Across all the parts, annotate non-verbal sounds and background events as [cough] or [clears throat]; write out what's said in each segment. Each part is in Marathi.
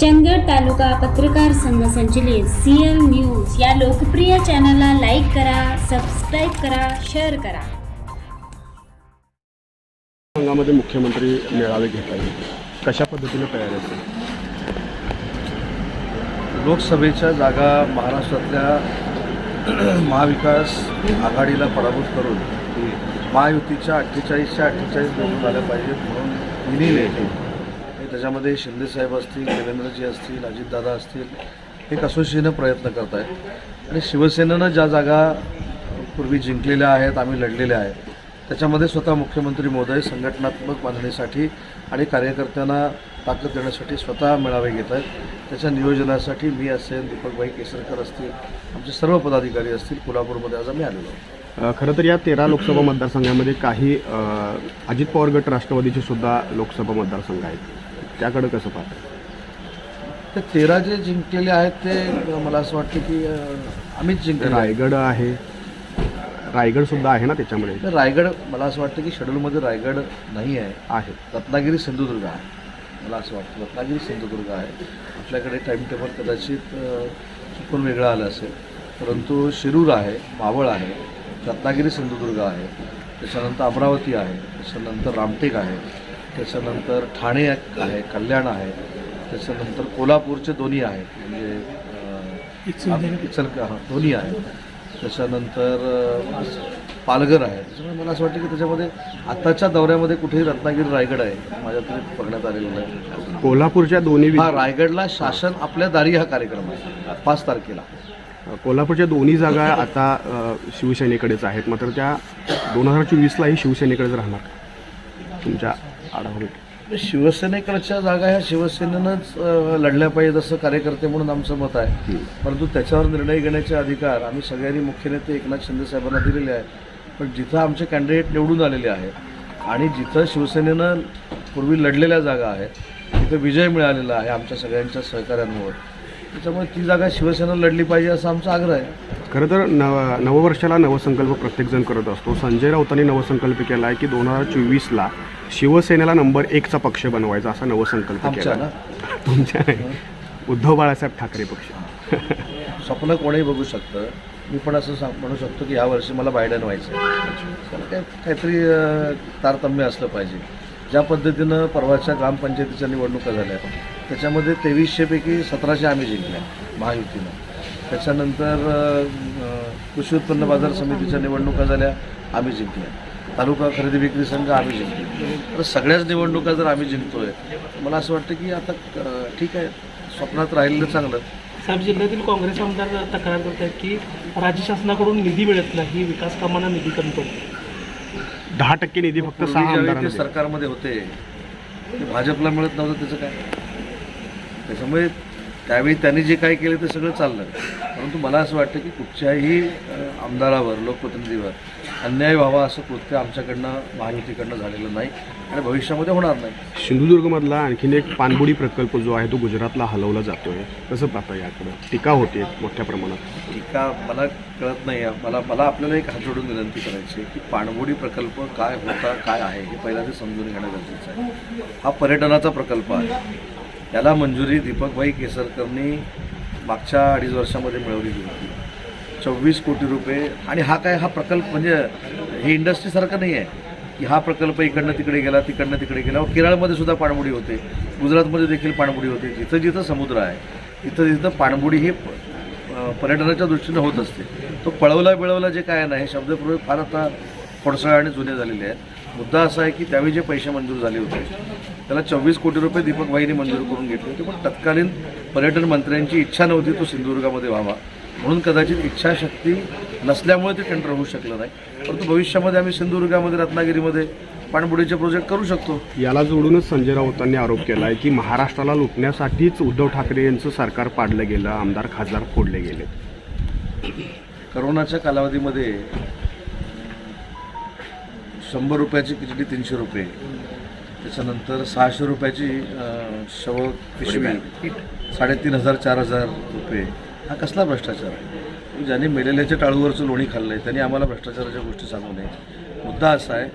चंदगड तालुका पत्रकार संघ संचलित सीएल न्यूज या लोकप्रिय चॅनलला लाईक करा सबस्क्राईब करा शेअर करा. संघामध्ये मुख्यमंत्री मेळावे घेत आहेत. कशा पद्धतीने तयारी असेल लोकसभेच्या जागा महाराष्ट्रातल्या [clears throat] महाविकास आघाडीला पराभूत करून महायुतीच्या अठ्ठेचाळीसच्या अठ्ठेचाळीस निवडून आल्या पाहिजेत म्हणून आणि त्याच्यामध्ये शिंदेसाहेब असतील देवेंद्रजी असतील अजितदादा असतील हे कसोशीनं प्रयत्न करत आहेत आणि शिवसेनेनं ज्या जागा पूर्वी जिंकलेल्या आहेत आम्ही लढलेल्या आहेत त्याच्यामध्ये स्वतः मुख्यमंत्री मोदय संघटनात्मक बांधणीसाठी आणि कार्यकर्त्यांना ताकद देण्यासाठी स्वतः मेळावे घेत आहेत. त्याच्या नियोजनासाठी मी असेल दीपकभाई केसरकर असतील आमचे सर्व पदाधिकारी असतील कोल्हापूरमध्ये आज आम्ही आलेलो खरं तर या तेरा लोकसभा मतदारसंघामध्ये काही अजित पवार गट राष्ट्रवादीचे सुद्धा लोकसभा मतदारसंघ आहेत. त्याकडे कसं पाहतं? ते तेरा जे जिंकलेले आहेत ते मला असं वाटतं की अं, आम्हीच जिंकले रायगड आहे. रायगड सुद्धा आहे ना त्याच्यामध्ये तर रायगड मला असं वाटतं की शेड्यूलमध्ये रायगड नाही आहे. आहे. रत्नागिरी सिंधुदुर्ग आहे. मला असं वाटतं. रत्नागिरी सिंधुदुर्ग आहे. आपल्याकडे टाईम टेबल कदाचित अ, चुकून वेगळं आलं असेल. परंतु शिरूर आहे मावळ आहे रत्नागिरी सिंधुदुर्ग आहे त्याच्यानंतर अमरावती आहे त्याच्यानंतर रामटेक आहे. त्याच्यानंतर ठाणे आहे कल्याण आहे त्याच्यानंतर कोल्हापूरचे दोन्ही आहेत म्हणजे अ, इचल हां दोन्ही आहेत त्याच्यानंतर पालघर आहे. त्याच्यामुळे मला असं वाटतं की त्याच्यामध्ये आताच्या दौऱ्यामध्ये कुठेही रत्नागिरी रायगड आहे माझ्या तरी बघण्यात आलेलं नाही. कोल्हापूरच्या दोन्ही हा रायगडला शासन आपल्या दारी हा कार्यक्रम आहे पाच तारखेला. कोल्हापूरच्या दोन्ही जागा आता शिवसेनेकडेच आहेत. मात्र त्या दोन हजार चोवीसलाही शिवसेनेकडेच राहणार तुमच्या आढावा शिवसेनेकडच्या जागा ह्या शिवसेनेनंच लढल्या पाहिजेत असं कार्यकर्ते म्हणून आमचं मत आहे. परंतु त्याच्यावर निर्णय घेण्याचे अधिकार आम्ही सगळ्यांनी मुख्य नेते एकनाथ शिंदे साहेबांना दिलेले आहे पण जिथं आमचे कॅन्डिडेट निवडून आलेले आहेत आणि जिथं शिवसेनेनं पूर्वी लढलेल्या जागा आहेत तिथं विजय मिळालेला आहे आमच्या सगळ्यांच्या सहकार्यांमुळे त्याच्यामुळे ती जागा शिवसेना लढली पाहिजे असा आमचा आग्रह आहे. खरं तर नव नववर्षाला नवसंकल्प प्रत्येकजण करत असतो. संजय राऊतांनी नवसंकल्प केला आहे की दोन हजार चोवीसला शिवसेनेला नंबर एकचा पक्ष बनवायचा असा नवसंकल्प ना? तुमच्या नाही. उद्धव बाळासाहेब ठाकरे पक्ष. स्वप्न कोणीही बघू शकतं. मी पण असं सांग म्हणू शकतो की यावर्षी मला बायडन व्हायचं आहे त्याला काय काहीतरी अं, तारतम्य असलं पाहिजे. ज्या पद्धतीनं परवाच्या ग्रामपंचायतीच्या निवडणुका झाल्या त्याच्यामध्ये तेवीसशेपैकी सतराशे आम्ही जिंकल्या महायुतीनं. त्याच्यानंतर कृषी उत्पन्न बाजार समितीच्या निवडणुका झाल्या आम्ही जिंकल्या तालुका खरेदी विक्री संघ आम्ही जिंकले. तर सगळ्याच निवडणुका जर आम्ही जिंकतोय मला असं वाटतं की आता ठीक आहे स्वप्नात राहिलेलं चांगलं. साहेब जिल्ह्यातील काँग्रेस आमदार तक्रार करत आहेत की राज्य शासनाकडून निधी मिळत नाही विकास कामांना निधी कमी पडतो. दहा टक्के निधी फक्त सहा आमदारांना ते दिला. सरकारमध्ये होते ते भाजपला मिळत नव्हतं त्याचं काय त्याच्यामुळे त्यावेळी त्यांनी जे काय केलं ते सगळं चाललं परंतु मला असं वाटतं की कुठच्याही अं, आमदारावर लोकप्रतिनिधीवर अन्याय व्हावा असं कृत्य आमच्याकडनं महायुतीकडनं झालेलं नाही आणि भविष्यामध्ये होणार नाही. सिंधुदुर्गमधला आणखीन एक पाणबुडी प्रकल्प जो आहे तो गुजरातला हलवला जातोय. कसं पाहता याकडं? टीका होते मोठ्या प्रमाणात. टीका मला कळत नाही. आहे. मला मला आपल्याला एक हात जोडून विनंती करायची आहे की पाणबुडी प्रकल्प काय होता काय आहे हे पहिल्यांदा समजून घेणं गरजेचं आहे. हा पर्यटनाचा प्रकल्प आहे. याला मंजुरी दीपकभाई केसरकरनी मागच्या अडीच वर्षामध्ये मिळवलेली होती. चोवीस कोटी रुपये. आणि हा काय हा प्रकल्प म्हणजे हे इंडस्ट्रीसारखं नाही आहे. की हा प्रकल्प इकडनं तिकडे गेला तिकडनं तिकडे गेला. केरळमध्ये सुद्धा पाणबुडी होते. गुजरातमध्ये देखील पाणबुडी होते. जिथं जिथं समुद्र आहे तिथं तिथं पाणबुडी ही पर्यटनाच्या दृष्टीने होत असते. तो पळवला बिळवला जे काय नाही हे शब्दप्रयोग फार आता खोडसाळ आणि जुने झालेले आहेत. मुद्दा असा आहे की त्यावेळी जे पैसे मंजूर झाले होते त्याला चोवीस कोटी रुपये दीपक भाईने मंजूर करून घेतले होते. पण तत्कालीन पर्यटन मंत्र्यांची इच्छा नव्हती तो सिंधुदुर्गामध्ये व्हावा. म्हणून कदाचित इच्छाशक्ती नसल्यामुळे ते टेंडर होऊ शकलं नाही. परंतु भविष्यामध्ये आम्ही सिंधुदुर्गामध्ये रत्नागिरीमध्ये पाणबुडीचे प्रोजेक्ट करू शकतो. याला जोडूनच संजय राऊतांनी आरोप केला आहे की महाराष्ट्राला लुटण्यासाठीच उद्धव ठाकरे यांचं सरकार पाडलं गेलं आमदार खासदार फोडले गेले. करोनाच्या कालावधीमध्ये शंभर रुपयाची खिचडी तीनशे रुपये. त्याच्यानंतर सहाशे रुपयाची शव पिशवी साडेतीन हजार चार हजार रुपये. हा कसला भ्रष्टाचार आहे? ज्याने मेलेल्याच्या टाळूवरचं लोणी खाल्लं आहे त्यांनी आम्हाला भ्रष्टाचाराच्या गोष्टी सांगू नये मुद्दा असा आहे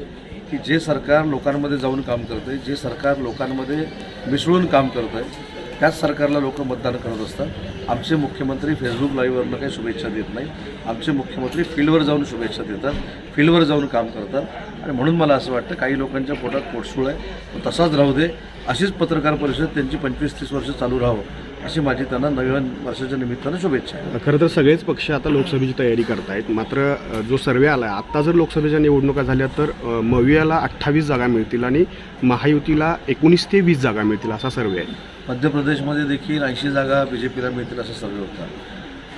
की जे सरकार लोकांमध्ये जाऊन काम करतं आहे जे सरकार लोकांमध्ये मिसळून काम करतं आहे त्याच सरकारला लोक मतदान करत असतात. आमचे मुख्यमंत्री फेसबुक लाईव्हवरनं काही शुभेच्छा देत नाही आमचे मुख्यमंत्री फील्डवर जाऊन शुभेच्छा देतात फील्डवर जाऊन काम करतात. आणि म्हणून मला असं वाटतं काही लोकांच्या पोटात पोटसूळ आहे तसाच राहू दे. अशीच पत्रकार परिषद त्यांची पंचवीस तीस वर्ष चालू राहावं. अशी माझी त्यांना नव्या वर्षाच्या निमित्तानं शुभेच्छा आहे. खरं तर सगळेच पक्ष आता लोकसभेची तयारी करतायत. मात्र जो सर्वे आला आहे आत्ता जर लोकसभेच्या निवडणुका झाल्या तर मवियाला अठ्ठावीस जागा मिळतील आणि महायुतीला एकोणीस ते वीस जागा मिळतील असा सर्वे आहे. मध्य प्रदेशमध्ये देखील ऐंशी जागा बी जे पीला मिळतील असा सर्वे होता.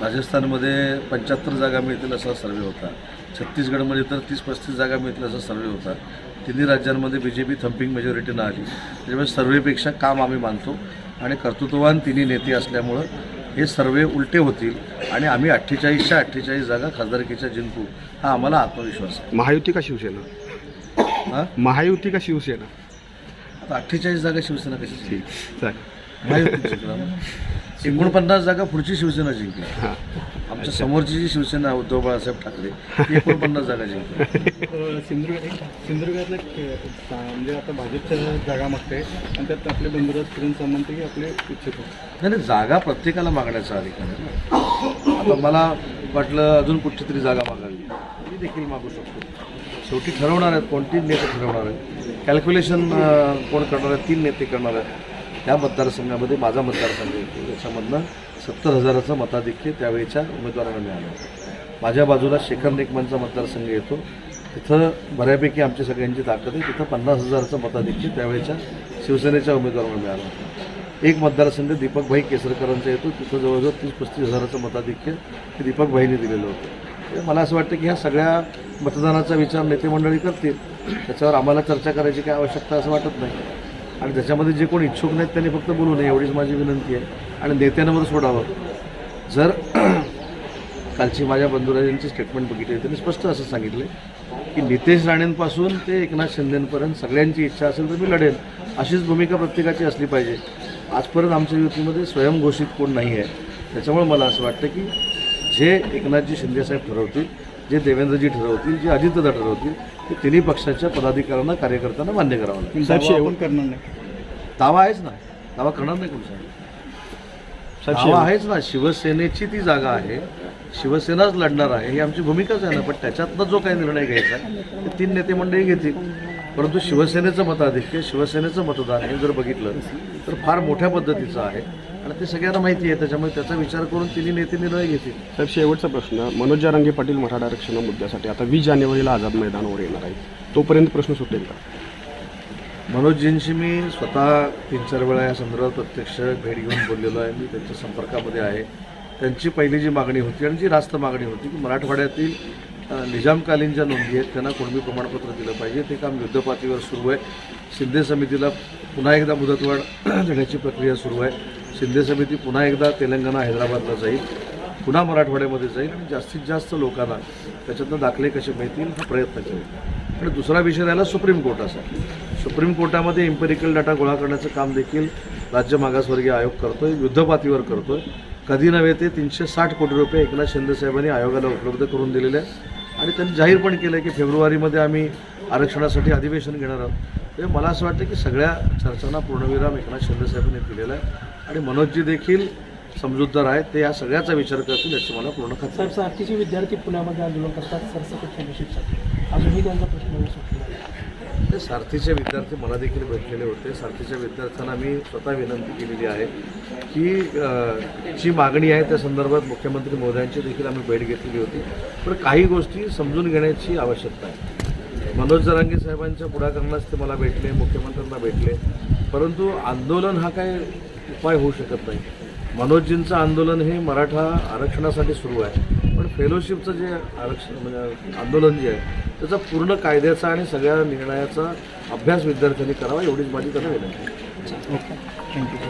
राजस्थानमध्ये पंच्याहत्तर जागा मिळतील असा सर्वे होता. छत्तीसगडमध्ये तर तीस पस्तीस जागा मिळतील असा सर्वे होता. तिन्ही राज्यांमध्ये बी जे पी थम्पिंग मेजॉरिटीनं आली. त्याच्यामुळे सर्वेपेक्षा काम आम्ही मानतो. आणि कर्तृत्ववान तिन्ही नेते असल्यामुळं हे सर्वे उलटे होतील आणि आम्ही अठ्ठेचाळीसच्या अठ्ठेचाळीस जागा खासदारकीच्या जिंकू हा आम्हाला आत्मविश्वास आहे. महायुती का शिवसेना? हां? महायुती का शिवसेना? आता अठ्ठेचाळीस जागा शिवसेना कशी ठीक चालेल. एकोणपन्नास जागा पुढची शिवसेना जिंकली. आमच्या समोरची जी शिवसेना उद्धव बाळासाहेब ठाकरे एकोणपन्नास जागा जिंकली. सिंधुदुर्ग सिंधुदुर्गातलं म्हणजे आता भाजपच्या जागा मागते आणि त्यात आपले बंधुराज किरण सामंतही आपले इच्छित होते नाही नाही, जागा प्रत्येकाला मागण्याचा अधिकार. आता मला वाटलं अजून कुठची तरी जागा मागावी. मी देखील मागू शकतो. शेवटी ठरवणार आहेत कोणती नेते ठरवणार आहेत. कॅल्क्युलेशन कोण करणार आहेत तीन नेते करणार आहेत. त्या मतदारसंघामध्ये माझा मतदारसंघ येतो त्याच्यामधनं सत्तर हजाराचं मताधिक्य त्यावेळेच्या उमेदवारांना मिळालं. माझ्या बाजूला शेखर नेकमांचा मतदारसंघ येतो. तिथं बऱ्यापैकी आमची सगळ्यांची ताकद आहे. तिथं पन्नास हजाराचं मताधिक्य त्यावेळेच्या शिवसेनेच्या उमेदवारांना मिळालं. होतं एक मतदारसंघ दीपकभाई केसरकरांचा येतो. तिथं जवळजवळ तीस पस्तीस हजाराचं मताधिक्य हे दीपकभाईने दिलेलं होतं. मला असं वाटतं की ह्या सगळ्या मतदानाचा विचार नेते मंडळी करतील. त्याच्यावर आम्हाला चर्चा करायची काय आवश्यकता असं वाटत नाही. आणि त्याच्यामध्ये जे कोण इच्छुक नाहीत त्यांनी फक्त बोलू नये एवढीच माझी विनंती आहे. आणि नेत्यांवर सोडावं. जर [clears throat] कालची माझ्या बंधुराजांची स्टेटमेंट बघितली त्यांनी स्पष्ट असं सांगितलं की नितेश राणेंपासून ते एकनाथ शिंदेपर्यंत सगळ्यांची इच्छा असेल तर मी लढेन अशीच भूमिका प्रत्येकाची असली पाहिजे. आजपर्यंत आमच्या युतीमध्ये स्वयंघोषित कोण नाही आहे. त्याच्यामुळे मला असं वाटतं की जे एकनाथजी शिंदेसाहेब ठरवतील जे देवेंद्रजी ठरवतील जे अजितदादा ठरवतील ते तिन्ही पक्षाच्या पदाधिकाऱ्यांना कार्यकर्त्यांना मान्य करावं लागेल. साहेब करणार नाही. दावा आहेच ना. दावा करणार नाही कोण साहेब? दावा आहेच ना. शिवसेनेची ती जागा आहे. शिवसेनाच लढणार आहे ही आमची भूमिकाच आहे ना. पण त्याच्यातनं जो काही निर्णय घ्यायचा ते तीन नेते मंडळी घेतील. परंतु शिवसेनेचं मताधिक्य शिवसेनेचं मतदान हे जर बघितलं तर फार मोठ्या पद्धतीचं आहे. आणि ते सगळ्यांना माहिती आहे त्याच्यामुळे त्याचा विचार करून तिन्ही नेते निर्णय घेतील. साहेब शेवटचा प्रश्न मनोज जारांगे पाटील मराठा आरक्षण मुद्द्यासाठी आता वीस जानेवारीला आझाद मैदानावर येणार आहे तोपर्यंत प्रश्न सुटेल का? मनोजजींशी मी स्वतः तीन चार वेळा या संदर्भात प्रत्यक्ष भेट घेऊन बोललेलो आहे. मी त्यांच्या संपर्कामध्ये आहे. त्यांची पहिली जी मागणी होती आणि जी रास्त मागणी होती की मराठवाड्यातील निजामकालीन ज्या नोंदी आहेत त्यांना कुणबी प्रमाणपत्र दिलं पाहिजे. ते काम युद्धपातळीवर सुरू आहे. शिंदे समितीला पुन्हा एकदा मुदतवाढ [clears throat] देण्याची प्रक्रिया सुरू आहे. शिंदे समिती पुन्हा एकदा तेलंगणा हैदराबादला जाईल पुन्हा मराठवाड्यामध्ये जाईल आणि जास्तीत जास्त लोकांना त्याच्यातनं दाखले कसे मिळतील हा प्रयत्न करेल. आणि दुसरा विषय राहिला सुप्रीम कोर्टाचा. सुप्रीम कोर्टामध्ये इम्पेरिकल डाटा गोळा करण्याचं काम देखील राज्य मागासवर्गीय आयोग करतोय युद्धपातीवर करतोय. कधी नव्हे ते तीनशे साठ कोटी रुपये एकनाथ शिंदे साहेबांनी आयोगाला उपलब्ध करून दिलेले आहेत. आणि त्यांनी जाहीर पण केलं की फेब्रुवारीमध्ये आम्ही आरक्षणासाठी अधिवेशन घेणार आहोत. ते मला असं वाटतं की सगळ्या चर्चांना पूर्णविराम एकनाथ शिंदे साहेबांनी दिलेला आहे. आणि मनोजजी देखील समजूतदार आहेत. ते या सगळ्याचा विचार करतील याची मला पूर्ण खात्री साहेब आहे. सारखीचे विद्यार्थी पुण्यामध्ये आंदोलन करतात सरसकट फेलोशिपसाठी अजूनही त्यांचा प्रश्न आहे. ते सारथीचे विद्यार्थी मला देखील भेटलेले होते. सारथीच्या विद्यार्थ्यांना मी स्वतः विनंती केलेली आहे की जी मागणी आहे त्या संदर्भात मुख्यमंत्री महोदयांची देखील आम्ही भेट घेतलेली होती. पण काही गोष्टी समजून घेण्याची आवश्यकता आहे. मनोज जरांगे साहेबांच्या पुढाकारांनाच ते मला भेटले मुख्यमंत्र्यांना भेटले. परंतु आंदोलन हा काय उपाय होऊ शकत नाही. मनोजजींचं आंदोलन हे मराठा आरक्षणासाठी सुरू आहे. पण फेलोशिपचं जे आरक्षण म्हणजे आंदोलन जे आहे त्याचा पूर्ण कायद्याचा आणि सगळ्या निर्णयाचा अभ्यास विद्यार्थ्यांनी करावा एवढीच माझी त्यांना विनंती थँक्यू